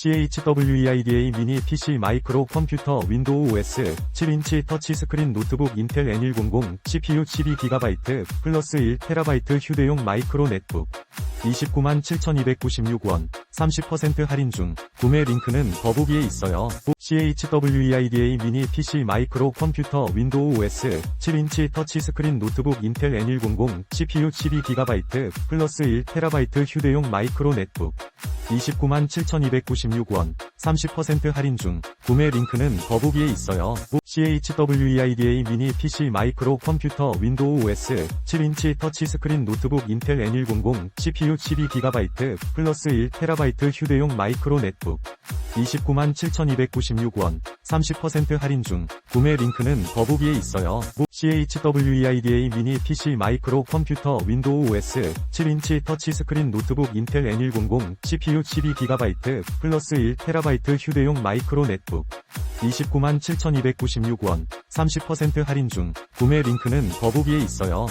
CHWEIDA 미니 PC 마이크로 컴퓨터 윈도우 OS 7인치 터치스크린 노트북 인텔 N100 CPU 12GB 플러스 1TB 휴대용 마이크로 넷북 297,296원 30% 할인 중 구매 링크는 더보기에 있어요. CHWEIDA 미니 PC 마이크로 컴퓨터 윈도우 OS 7인치 터치스크린 노트북 인텔 N100 CPU 12GB 플러스 1TB 휴대용 마이크로 넷북 297,296원 30% 할인 중 구매 링크는 더보기에 있어요. CHWEIDA 미니 PC 마이크로 컴퓨터 윈도우 OS 7인치 터치스크린 노트북 인텔 N100 CPU 12GB 플러스 1TB 휴대용 마이크로 넷북 297,296원 30% 할인 중 구매 링크는 더보기에 있어요. CHWEIDA 미니 PC 마이크로 컴퓨터 윈도우 OS 7인치 터치스크린 노트북 인텔 N100 CPU 12GB 플러스 1TB 휴대용 마이크로 넷북 297,296원 30% 할인 중 구매 링크는 더보기에 있어요.